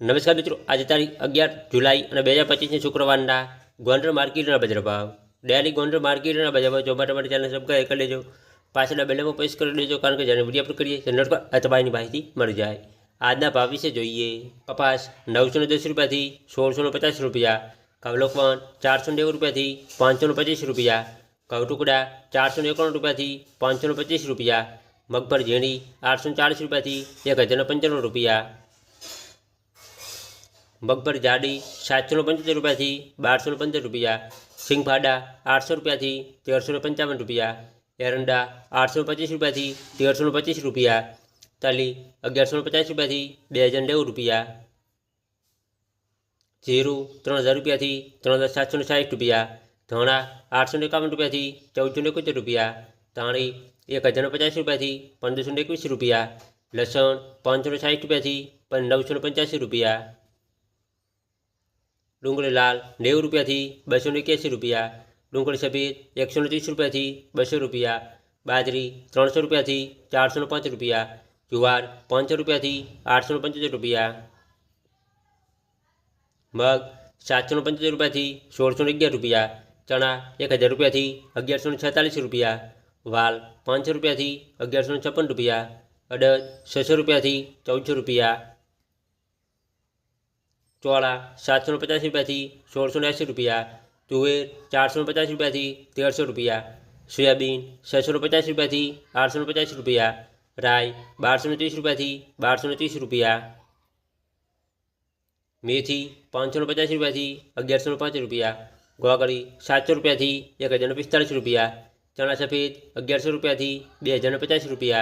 નમસ્કાર મિત્રો, આજે તારીખ અગિયાર જુલાઈ અને બે હજાર પચીસની શુક્રવારના ગોંડર માર્કેટના બજાર ભાવ. ડેલી ગોંડલ માર્કેટના બજાર ભાવ જોવા માટે ચેનલ સબસ્ક્રાઈબ કરી લેજો. પાછળના બેલેમાં પ્રેસ કરી લેજો, કારણ કે જ્યારે વીડિયો અપલોડ કરીએ જનરલ પર અથબાઈની માહિતી મળી જાય. આજના ભાવ વિશે જોઈએ. કપાસ નવસો દસ રૂપિયાથી સોળસો પચાસ રૂપિયા કવલોકવન ચારસો નેવું રૂપિયાથી પાંચસો પચીસ રૂપિયા ઘઉં ટુકડા ચારસો એકાણું રૂપિયાથી પાંચસો પચીસ રૂપિયા, મગફળ ઝીણી આઠસો ને ચાલીસ રૂપિયાથી એક હજારને પંચાણું રૂપિયા મગફળી જાડી સાતસો પંચોતેર રૂપિયાથી બારસો ને પંદર રૂપિયા સિંગફાડા આઠસો રૂપિયાથી તેરસો ને પંચાવન રૂપિયા એરંડા આઠસો પચીસ રૂપિયાથી તેરસો ને પચીસ રૂપિયા તલી અગિયારસો ને પચાસ રૂપિયાથી બે હજાર નેવું રૂપિયા જીરું ત્રણ હજાર રૂપિયાથી ત્રણ હજાર સાતસો ને સાઠ રૂપિયા ધાણા આઠસો ને એકાવન રૂપિયાથી ચૌદસો ને એકોતેર રૂપિયા તાણી એક હજાર ને પચાસ રૂપિયાથી પંદરસો ને એકવીસ રૂપિયા લસણ પાંચસો ને સાઠ રૂપિયાથી પણ નવસો ને પંચ્યાસી રૂપિયા ડુંગળી લાલ નેવું રૂપિયાથી બસો ને એક્યાસી રૂપિયા ડુંગળી સફેદ એકસો ને ત્રીસ રૂપિયાથી બસો રૂપિયા બાજરી ત્રણસો રૂપિયાથી ચારસો ને પાંચ રૂપિયા જુવાર પાંચસો રૂપિયાથી આઠસો ને પંચોતેર રૂપિયા મગ સાતસો ને પંચોતેર રૂપિયાથી સોળસો ને અગિયાર રૂપિયા ચણા એક હજાર રૂપિયાથી અગિયારસો ને છેતાલીસ રૂપિયા વાલ પાંચસો રૂપિયાથી અગિયારસો ને છપ્પન રૂપિયા અડદ છસો રૂપિયાથી ચૌદસો રૂપિયા चौड़ा सात सौ पचास रुपया थी सोलह सौ उन्यासी रुपया तुवेर चार सौ पचास रुपया थी तेरह सौ रुपया सोयाबीन छः सौ पचास रुपया थी आठ सौ पचास रुपया राय बारह सौ तीस रुपया थी बारह सौ तीस रुपया मेथी पाँच सौ पचास रुपया थी अग्यारह सौ पाँच रुपया गोवाकड़ी सात सौ रुपया थी एक हज़ार पिस्तालीस रुपया चना सफ़ेद अग्यारह सौ रुपया थी बे हज़ार पचास रुपया